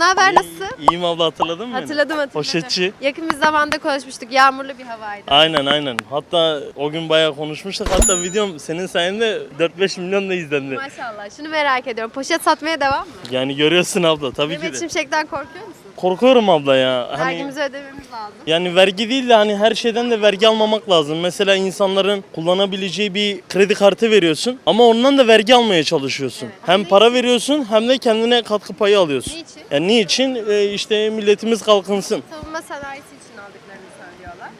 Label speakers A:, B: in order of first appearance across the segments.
A: Ne haber nasılsın?
B: İyiyim abla hatırladın mı beni?
A: Hatırladım hatırladım.
B: Poşetçi.
A: Yakın bir zamanda konuşmuştuk. Yağmurlu bir havaydı.
B: Aynen aynen. Hatta o gün bayağı konuşmuştuk. Hatta videom senin sayende 4-5 milyon da izlendi.
A: Maşallah. Şunu merak ediyorum. Poşet satmaya devam mı?
B: Yani görüyorsun abla tabii ki
A: Mehmet
B: de.
A: Şimşek'ten korkuyor musun?
B: Korkuyorum abla ya. Hani
A: Vergimizi ödememiz lazım.
B: yani vergi değil de hani her şeyden de vergi almamak lazım. Mesela insanların kullanabileceği bir kredi kartı veriyorsun ama ondan da vergi almaya çalışıyorsun.
A: Evet.
B: Hem para veriyorsun hem de kendine katkı payı alıyorsun.
A: Niçin?
B: Yani niçin? Ee, işte milletimiz kalkınsın.
A: Savunma sanayisi.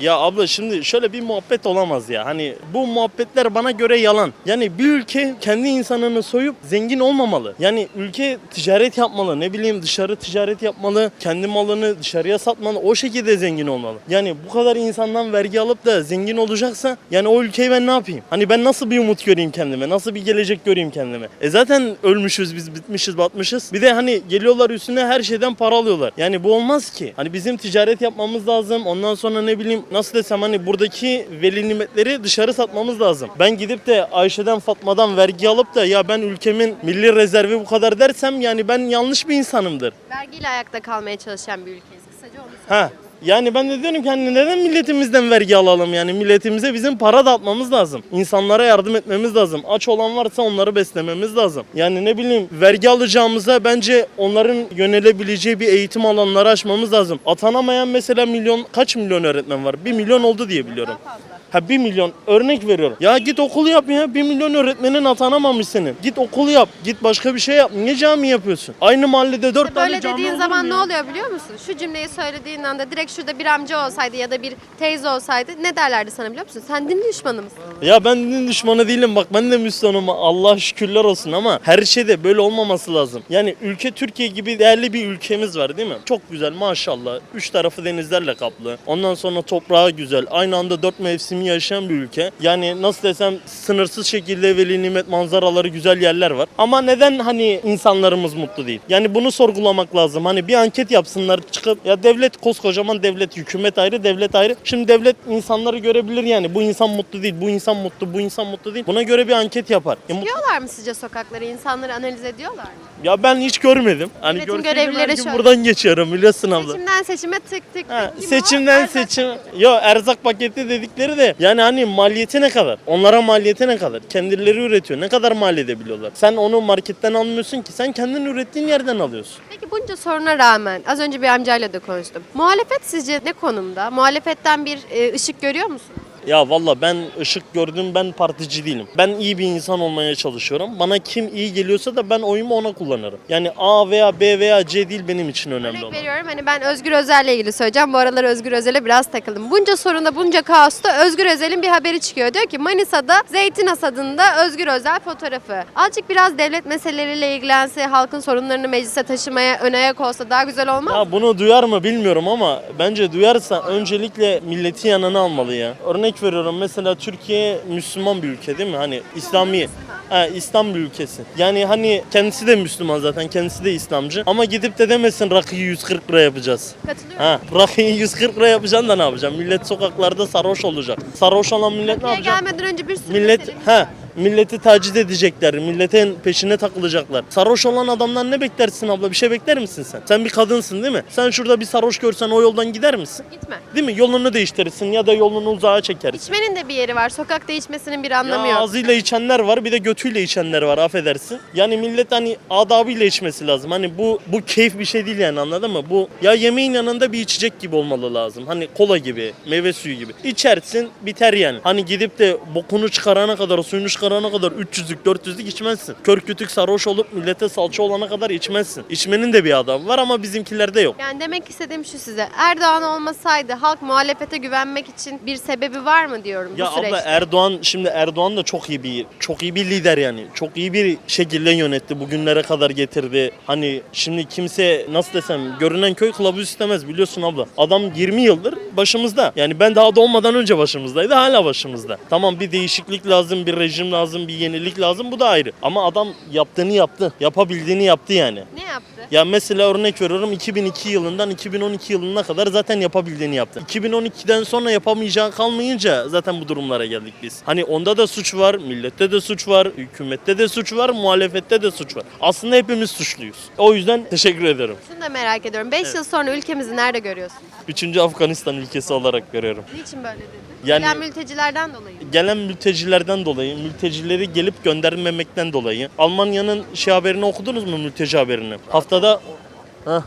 B: Ya abla şimdi şöyle bir muhabbet olamaz ya. Hani bu muhabbetler bana göre yalan. Yani bir ülke kendi insanını soyup zengin olmamalı. Yani ülke ticaret yapmalı. Ne bileyim dışarı ticaret yapmalı. Kendi malını dışarıya satmalı. O şekilde zengin olmalı. Yani bu kadar insandan vergi alıp da zengin olacaksa yani o ülkeyi ben ne yapayım? Hani ben nasıl bir umut göreyim kendime? Nasıl bir gelecek göreyim kendime? E zaten ölmüşüz biz bitmişiz batmışız. Bir de hani geliyorlar üstüne her şeyden para alıyorlar. Yani bu olmaz ki. Hani bizim ticaret yapmamız lazım. Ondan sonra ne bileyim nasıl desem hani buradaki veli nimetleri dışarı satmamız lazım. Ben gidip de Ayşe'den Fatma'dan vergi alıp da ya ben ülkemin milli rezervi bu kadar dersem yani ben yanlış bir insanımdır.
A: Vergiyle ayakta kalmaya çalışan bir ülkeyiz. Kısaca onu
B: Ha. Yani ben de diyorum ki hani neden milletimizden vergi alalım yani milletimize bizim para dağıtmamız lazım. İnsanlara yardım etmemiz lazım. Aç olan varsa onları beslememiz lazım. Yani ne bileyim vergi alacağımıza bence onların yönelebileceği bir eğitim alanları açmamız lazım. Atanamayan mesela milyon kaç milyon öğretmen var? Bir milyon oldu diye biliyorum.
A: Daha fazla.
B: Ha 1 milyon örnek veriyorum. Ya git okulu yap ya 1 milyon öğretmenin atanamamış senin. Git okulu yap. Git başka bir şey yap. Niye cami yapıyorsun? Aynı mahallede 4 tane
A: Böyle
B: cami
A: dediğin
B: olur
A: zaman ne
B: ya?
A: oluyor biliyor musun? Şu cümleyi söylediğin anda direkt şurada bir amca olsaydı ya da bir teyze olsaydı ne derlerdi sana biliyor musun? Sen din düşmanı mısın?
B: Ya ben din düşmanı değilim bak ben de Müslümanım Allah şükürler olsun ama her şeyde böyle olmaması lazım. Yani ülke Türkiye gibi değerli bir ülkemiz var değil mi? Çok güzel maşallah. Üç tarafı denizlerle kaplı. Ondan sonra toprağı güzel. Aynı anda dört mevsimi yaşayan bir ülke. Yani nasıl desem sınırsız şekilde veli nimet manzaraları güzel yerler var. Ama neden hani insanlarımız mutlu değil? Yani bunu sorgulamak lazım. Hani bir anket yapsınlar çıkıp ya devlet koskocaman devlet hükümet ayrı devlet ayrı. Şimdi devlet insanları görebilir yani bu insan mutlu değil, bu insan mutlu, bu insan mutlu değil. Buna göre bir anket yapar. Mut-
A: Diyorlar mı sizce sokakları insanları analiz ediyorlar mı?
B: ya ben hiç görmedim. Hani her
A: görevlileri şöyle.
B: buradan geçiyorum biliyorsun abla.
A: Seçimden seçime tık tık
B: Ha,
A: tık.
B: Seçimden seçim. Yo erzak paketi dedikleri de yani hani maliyeti ne kadar? Onlara maliyeti ne kadar? Kendileri üretiyor. Ne kadar mal edebiliyorlar? Sen onu marketten almıyorsun ki. Sen kendin ürettiğin yerden alıyorsun.
A: Peki bunca soruna rağmen az önce bir amcayla da konuştum. Muhalefet sizce ne konumda? Muhalefetten bir e, ışık görüyor musunuz?
B: Ya valla ben ışık gördüm ben partici değilim. Ben iyi bir insan olmaya çalışıyorum. Bana kim iyi geliyorsa da ben oyumu ona kullanırım. Yani A veya B veya C değil benim için önemli
A: Örnek
B: olan.
A: veriyorum hani ben Özgür Özel'le ilgili söyleyeceğim. Bu aralar Özgür Özel'e biraz takıldım. Bunca sorunda bunca kaosta Özgür Özel'in bir haberi çıkıyor. Diyor ki Manisa'da zeytin hasadında Özgür Özel fotoğrafı. Azıcık biraz devlet meseleleriyle ilgilense, halkın sorunlarını meclise taşımaya ön ayak olsa daha güzel olmaz mı?
B: Ya bunu duyar mı bilmiyorum ama bence duyarsa öncelikle milleti yanına almalı ya. Örnek veriyorum mesela Türkiye Müslüman bir ülke değil mi? Hani İslami Ha, İslam bir ülkesi. Yani hani kendisi de Müslüman zaten, kendisi de İslamcı. Ama gidip de demesin rakıyı 140 lira yapacağız.
A: Katılıyorum.
B: Ha, rakıyı 140 lira yapacaksın da ne yapacaksın? Millet sokaklarda sarhoş olacak. Sarhoş olan millet ne yapacak?
A: gelmeden önce bir sürü
B: Millet
A: meselemiz
B: ha
A: var.
B: Milleti taciz edecekler. Milletin peşine takılacaklar. Sarhoş olan adamdan ne beklersin abla? Bir şey bekler misin sen? Sen bir kadınsın değil mi? Sen şurada bir sarhoş görsen o yoldan gider misin?
A: Gitme.
B: Değil mi? Yolunu değiştirirsin ya da yolunu uzağa çekersin.
A: İçmenin de bir yeri var. Sokakta içmesinin bir anlamı
B: Ya
A: yok.
B: ağzıyla içenler var bir de götüyle içenler var affedersin. Yani millet hani adabıyla içmesi lazım. Hani bu bu keyif bir şey değil yani anladın mı? Bu ya yemeğin yanında bir içecek gibi olmalı lazım. Hani kola gibi, meyve suyu gibi. İçersin biter yani. Hani gidip de bokunu çıkarana kadar, suyunu çıkarana kadar 300'lük 400'lük içmezsin. Kör kütük sarhoş olup millete salça olana kadar içmezsin. İçmenin de bir adabı var ama bizimkilerde yok.
A: Yani demek istediğim şu size. Erdoğan olmasaydı halk muhalefete güvenmek için bir sebebi var mı diyorum
B: Ya
A: bu süreçte?
B: abla Erdoğan şimdi Erdoğan da çok iyi bir çok iyi bir lider yani. Çok iyi bir şekilde yönetti. Bugünlere kadar getirdi. Hani şimdi kimse nasıl desem görünen köy kılavuz istemez biliyorsun abla. Adam 20 yıldır başımızda. Yani ben daha doğmadan önce başımızdaydı. Hala başımızda. Tamam bir değişiklik lazım, bir rejim değişim lazım, bir yenilik lazım. Bu da ayrı. Ama adam yaptığını yaptı. Yapabildiğini yaptı yani.
A: Ne yaptı?
B: Ya mesela örnek veriyorum 2002 yılından 2012 yılına kadar zaten yapabildiğini yaptı. 2012'den sonra yapamayacağı kalmayınca zaten bu durumlara geldik biz. Hani onda da suç var, millette de suç var, hükümette de suç var, muhalefette de suç var. Aslında hepimiz suçluyuz. O yüzden teşekkür ederim.
A: Şunu da merak ediyorum. 5 yıl sonra ülkemizi nerede görüyorsunuz?
B: Üçüncü Afganistan ülkesi olarak görüyorum.
A: Niçin böyle dedin?
B: Yani-
A: Gelen mültecilerden dolayı.
B: Gelen mültecilerden dolayı, mültecileri gelip göndermemekten dolayı. Almanya'nın şey haberini okudunuz mu mülteci haberini? Haftada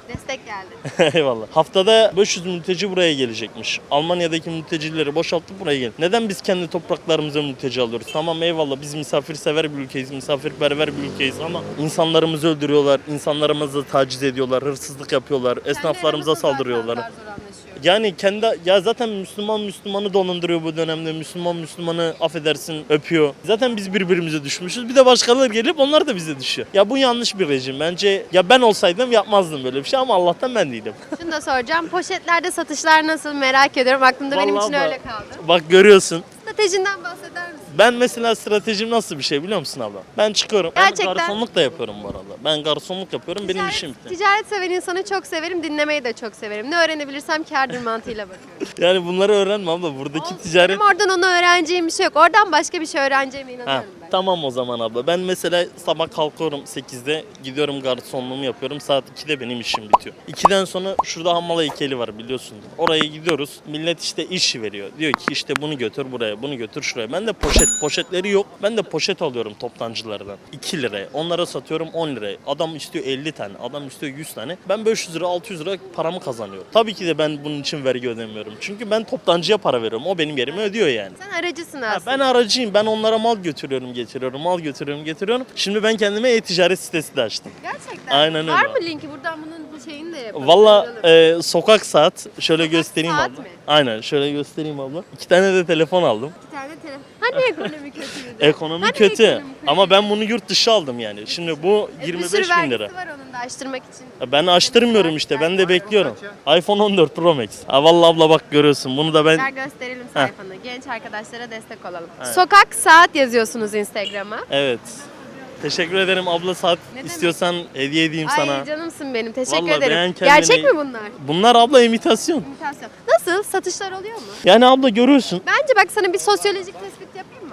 A: Destek geldi.
B: Eyvallah. Haftada 500 mülteci buraya gelecekmiş. Almanya'daki mültecileri boşaltıp buraya gel. Neden biz kendi topraklarımıza mülteci alıyoruz? Tamam eyvallah biz misafirsever bir ülkeyiz, misafirperver bir ülkeyiz ama insanlarımızı öldürüyorlar, insanlarımızı taciz ediyorlar, hırsızlık yapıyorlar, esnaflarımıza
A: Kendi aramızda
B: saldırıyorlar.
A: zaten zar zor anlaşıyoruz.
B: Yani kendi ya zaten Müslüman Müslümanı dolandırıyor bu dönemde. Müslüman Müslümanı affedersin öpüyor. Zaten biz birbirimize düşmüşüz. Bir de başkaları gelip onlar da bize düşüyor. Ya bu yanlış bir rejim. Bence ya ben olsaydım yapmazdım böyle bir şey ama Allah'tan ben değilim.
A: Şunu da soracağım. Poşetlerde satışlar nasıl merak ediyorum. Aklımda benim
B: Vallahi
A: için
B: abla,
A: öyle kaldı.
B: Bak görüyorsun.
A: Stratejinden misin?
B: Ben mesela stratejim nasıl bir şey biliyor musun abla? Ben çıkıyorum. Ben
A: Gerçekten.
B: garsonluk da yapıyorum bu arada. Ben garsonluk yapıyorum. Benim
A: Ticaret-
B: işim bitti.
A: Ticaret seven insanı çok severim, dinlemeyi de çok severim. Ne öğrenebilirsem kârdır mantığıyla bakıyorum.
B: Yani bunları öğrenme abla. Buradaki ticaret...
A: Benim oradan onu öğreneceğim bir şey yok. Oradan başka bir şey öğreneceğime
B: Ha,
A: inanıyorum ben.
B: Tamam o zaman abla. Ben mesela sabah kalkıyorum 8'de gidiyorum garsonluğumu yapıyorum. Saat 2'de benim işim bitiyor. 2'den sonra şurada Hammala heykeli var biliyorsunuz. Oraya gidiyoruz. Millet işte iş veriyor. Diyor ki işte bunu götür buraya, bunu götür şuraya. Ben de poşet, poşetleri yok. Ben de poşet alıyorum toptancılardan. 2 liraya. Onlara satıyorum 10 liraya. Adam istiyor 50 tane, adam istiyor 100 tane. Ben 500 lira, 600 lira paramı kazanıyorum. Tabii ki de ben bunun için vergi ödemiyorum. Çünkü ben toptancıya para veriyorum. O benim yerime ödüyor yani.
A: Sen aracısın
B: Ha,
A: aslında.
B: ben aracıyım. Ben onlara mal götürüyorum, getiriyorum. Mal götürüyorum, getiriyorum. Şimdi ben kendime e-ticaret sitesi de açtım.
A: Gerçekten.
B: Aynen
A: Var
B: öyle.
A: mı linki? Buradan bunun bu şeyini de yapalım.
B: Valla e, sokak saat. Şöyle
A: Sokak
B: göstereyim
A: saat
B: abla.
A: mi?
B: Aynen şöyle göstereyim abla. İki tane de telefon aldım.
A: Bir tane telefon. Hani ekonomi kötüydü?
B: Ekonomi
A: Hani
B: kötü.
A: ekonomi kötü?
B: Ama ben bunu yurt dışı aldım yani. Şimdi bu
A: E, bir
B: 25
A: sürü
B: bin
A: vergisi
B: lira.
A: var onun da açtırmak için.
B: Ben açtırmıyorum işte. Ben de bekliyorum. iPhone 14 Pro Max. Ha vallahi abla bak görüyorsun. Bunu da ben
A: Gel gösterelim sayfanı. Genç arkadaşlara destek olalım.
B: Evet.
A: Sokak saat yazıyorsunuz Instagram'a.
B: evet. Teşekkür ederim abla saat
A: Ne demek?
B: istiyorsan hediye edeyim sana.
A: Ay canımsın benim. Teşekkür
B: Vallahi
A: ederim.
B: beğen kendini.
A: Gerçek mi bunlar?
B: Bunlar abla imitasyon.
A: İmitasyon. Nasıl? Satışlar oluyor mu?
B: Yani abla görüyorsun.
A: Bence bak sana bir sosyolojik?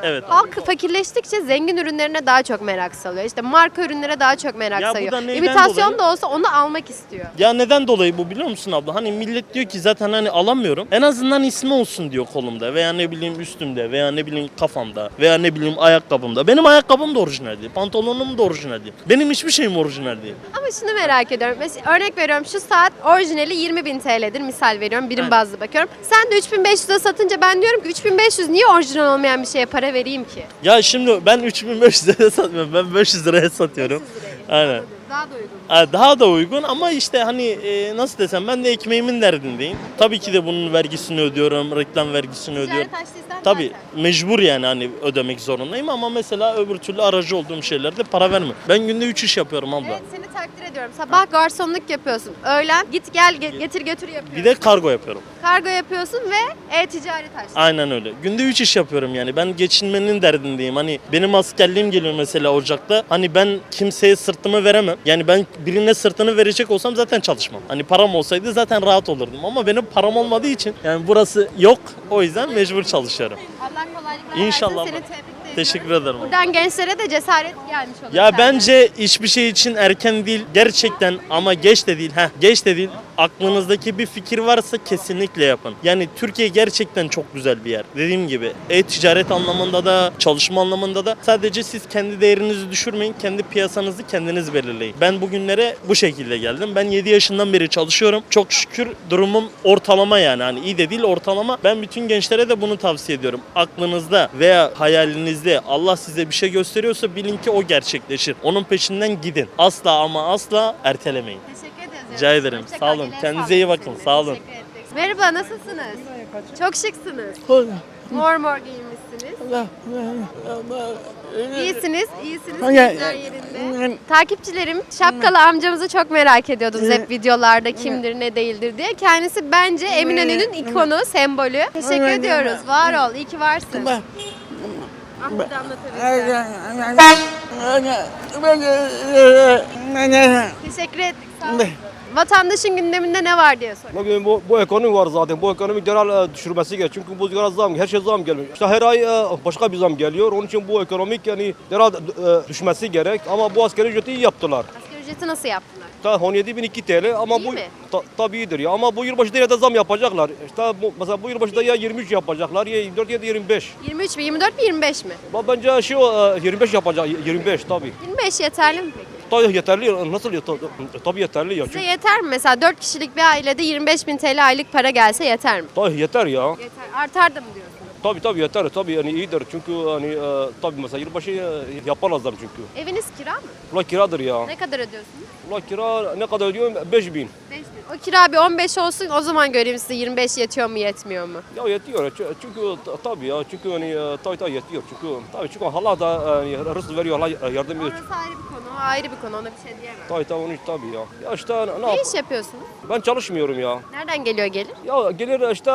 B: Evet.
A: Halk fakirleştikçe zengin ürünlerine daha çok merak salıyor. İşte marka ürünlere daha çok merak
B: Ya bu
A: sayıyor.
B: da neyden
A: İmitasyon
B: dolayı?
A: da olsa onu almak istiyor.
B: Ya neden dolayı bu biliyor musun abla? Hani millet diyor ki zaten hani alamıyorum. En azından ismi olsun diyor kolumda veya ne bileyim üstümde veya ne bileyim kafamda veya ne bileyim ayakkabımda. Benim ayakkabım da orijinal değil. Pantolonum da orijinal değil. Benim hiçbir şeyim orijinal değil.
A: Ama şunu merak ediyorum. Mesela örnek veriyorum şu saat orijinali 20 bin TL'dir. Misal veriyorum birim
B: Evet.
A: bazlı bakıyorum. Sen de 3500'e satınca ben diyorum ki 3500 niye orijinal olmayan bir şeye para vereyim ki?
B: Ya şimdi ben 3500 liraya satmıyorum. Ben 500 liraya satıyorum.
A: 500 liraya.
B: Aynen.
A: Daha da uygun.
B: Ha, Daha da uygun ama işte hani e, nasıl desem ben de ekmeğimin derdindeyim. Tabii ki de bunun vergisini ödüyorum, reklam vergisini ödüyorum.
A: Ticaret açtıysan
B: Tabii
A: zaten.
B: mecbur yani hani ödemek zorundayım ama mesela öbür türlü aracı olduğum şeylerde para vermiyorum. Ben günde 3 iş yapıyorum abla.
A: Evet seni takdir ediyorum. Sabah garsonluk yapıyorsun. Öğlen git gel ge- getir götür yapıyorsun.
B: Bir de kargo yapıyorum.
A: Kargo yapıyorsun ve e-ticaret açtın.
B: Aynen öyle. Günde 3 iş yapıyorum yani. Ben geçinmenin derdindeyim. Hani benim askerliğim geliyor mesela Ocak'ta. Hani ben kimseye sırtımı veremem. Yani ben birine sırtını verecek olsam zaten çalışmam. Hani param olsaydı zaten rahat olurdum. Ama benim param olmadığı için yani burası yok. O yüzden mecbur çalışıyorum.
A: Allah kolaylıklar
B: İnşallah.
A: versin. Seni tebrik.
B: Teşekkür ederim.
A: Buradan gençlere de cesaret gelmiş olur.
B: Ya bence hiçbir şey için erken değil gerçekten ama geç de değil. Heh, geç de değil. Aklınızdaki bir fikir varsa kesinlikle yapın. Yani Türkiye gerçekten çok güzel bir yer. Dediğim gibi e-ticaret anlamında da çalışma anlamında da sadece siz kendi değerinizi düşürmeyin. Kendi piyasanızı kendiniz belirleyin. Ben bugünlere bu şekilde geldim. Ben 7 yaşından beri çalışıyorum. Çok şükür durumum ortalama yani. Hani iyi de değil ortalama. Ben bütün gençlere de bunu tavsiye ediyorum. Aklınızda veya hayalinizde Allah size bir şey gösteriyorsa bilin ki o gerçekleşir. Onun peşinden gidin. Asla ama asla ertelemeyin.
A: Teşekkür.
B: Rica ederim.
A: Hoşça
B: Sağ
A: kal,
B: olun.
A: eline
B: Kendinize iyi bakın.
A: seninle.
B: Sağ olun.
A: Teşekkür ettik. Merhaba nasılsınız? Çok şıksınız. Mor mor giyinmişsiniz. İyisiniz, iyisiniz. Keyifler yerinde. Takipçilerim şapkalı amcamızı çok merak ediyordunuz hep videolarda kimdir ne değildir diye. Kendisi bence Eminönü'nün ikonu, sembolü. Teşekkür ediyoruz. Var ol. İyi ki varsın. Ah bir de anlatabilirsin. Teşekkür ettik. Sağ olun. Vatandaşın gündeminde ne var diye soruyorum.
C: Bugün bu, bu ekonomi var zaten. Bu ekonomi genel e, düşürmesi gerekiyor. Çünkü bu genel zam, her şey zam geliyor. İşte her ay e, başka bir zam geliyor. Onun için bu ekonomik yani genel e, düşmesi gerek. Ama bu askeri ücreti iyi yaptılar.
A: Asgari ücreti nasıl yaptılar?
C: Ta 17.002 TL ama
A: İyi
C: bu
A: mi?
C: ta, tabii iyidir ya. Ama bu yılbaşı yine de zam yapacaklar. İşte bu, mesela bu yılbaşı da ya 23 yapacaklar ya 24 ya da 25.
A: 23 mi, 24 mi, 25 mi?
C: Ama bence şey o, e, 25 yapacak. 25 tabii.
A: 25 yeterli mi peki?
C: Tabii yeterli. Nasıl yeterli? Tabii yeterli ya.
A: Size
C: Çünkü,
A: yeter mi? Mesela 4 kişilik bir ailede 25 bin TL aylık para gelse yeter mi?
C: tabii yeter ya.
A: Yeter. Artar da mı diyorsunuz?
C: Tabii tabii yeter. Tabii yani iyidir. Çünkü hani e, tabii mesela yılbaşı e, yaparlar çünkü.
A: Eviniz kira mı?
C: Ula kiradır ya.
A: Ne kadar ödüyorsunuz?
C: Ula kira ne kadar ödüyorum? 5000.
A: 5 bin. O kira bir 15 olsun o zaman göreyim size 25 yetiyor mu yetmiyor mu?
C: Ya yetiyor. Ç- Çünkü ta- tabii ya. Çünkü hani e, tabii tabii yetiyor. Çünkü tabii çünkü Allah da yani rızık veriyor. Yardım ediyor.
A: Orası ayrı bir konu, o ayrı bir konu ona bir şey diyemem.
C: Tabii tabii onu tabii ya. Ya işte ne
A: Ne
C: yap?
A: iş yapıyorsunuz?
C: Ben çalışmıyorum ya.
A: Nereden geliyor gelir?
C: Ya gelir işte e,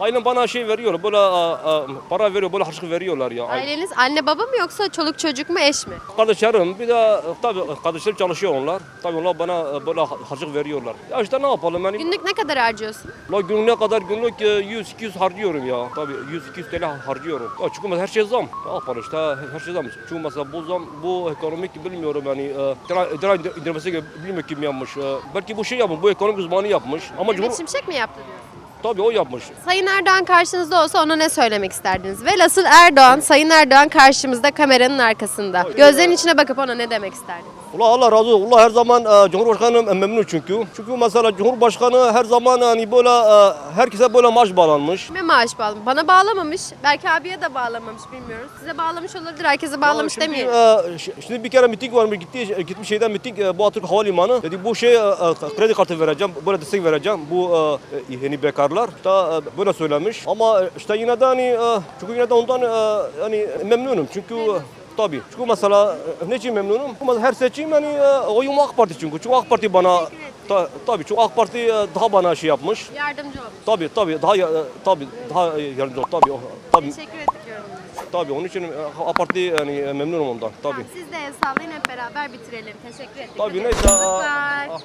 C: ailem bana şey veriyor. Böyle e, e, para veriyor. Böyle harçlık veriyorlar ya.
A: Aileniz anne baba mı yoksa çoluk çocuk mu eş mi?
C: Kardeşlerim bir de e, tabii kardeşlerim çalışıyor onlar. Tabii onlar bana e, böyle harçlık veriyorlar. Ya işte ne yapalım yani.
A: Günlük ne kadar harcıyorsun?
C: La günlük ne kadar günlük e, 100-200 harcıyorum ya. Tabii 100-200 TL harcıyorum. Ya çünkü her şey zam. Ne yapalım işte her şey zam. Çünkü mesela bu zam, bu ekonomik bilmiyorum yani. E, indir- indirmesi gibi bilmiyorum kim yapmış. E, belki bu şey yapmış, bu ekonomik uzmanı yapmış. Ama
A: Mehmet
C: Cumhur,
A: Şimşek mi yaptı diyorsun?
C: tabii o yapmış.
A: Sayın Erdoğan karşınızda olsa ona ne söylemek isterdiniz? Velhasıl Erdoğan, Sayın Erdoğan karşımızda kameranın arkasında. Gözlerin içine bakıp ona ne demek isterdiniz?
C: Allah Allah razı olsun. Allah her zaman e, Cumhurbaşkanı memnun çünkü. Çünkü mesela Cumhurbaşkanı her zaman hani böyle e, herkese böyle maaş bağlanmış.
A: Kime maaş bağlamış? Bana bağlamamış. Belki abiye de bağlamamış bilmiyoruz. Size bağlamış olabilir. Herkese bağlamış
C: şimdi,
A: demeyelim.
C: e, ş- şimdi bir kere miting varmış gitti gitmiş şeyden miting e, bu Atatürk Havalimanı dedi bu şey e, e, kredi kartı vereceğim böyle destek vereceğim bu e, e, yeni bekarlar işte e, böyle söylemiş ama e, işte yine de hani e, çünkü yine de ondan e, hani memnunum çünkü e, Tabii. Çünkü mesela e, ne için memnunum? Her seçim yani e, oyum AK Parti çünkü. Çünkü AK Parti bana ta, tabii çünkü AK Parti e, daha bana şey yapmış.
A: Yardımcı olmuş.
C: Tabii tabii daha tabii daha yardımcı oldu. Tabii tabii
A: Teşekkür ettik için.
C: tabii onun için AK Parti yani memnunum ondan. Tabii.
A: Tamam, siz de el sallayın hep beraber bitirelim. Teşekkür ettik.
C: Tabii,
A: Hadi.
C: neyse.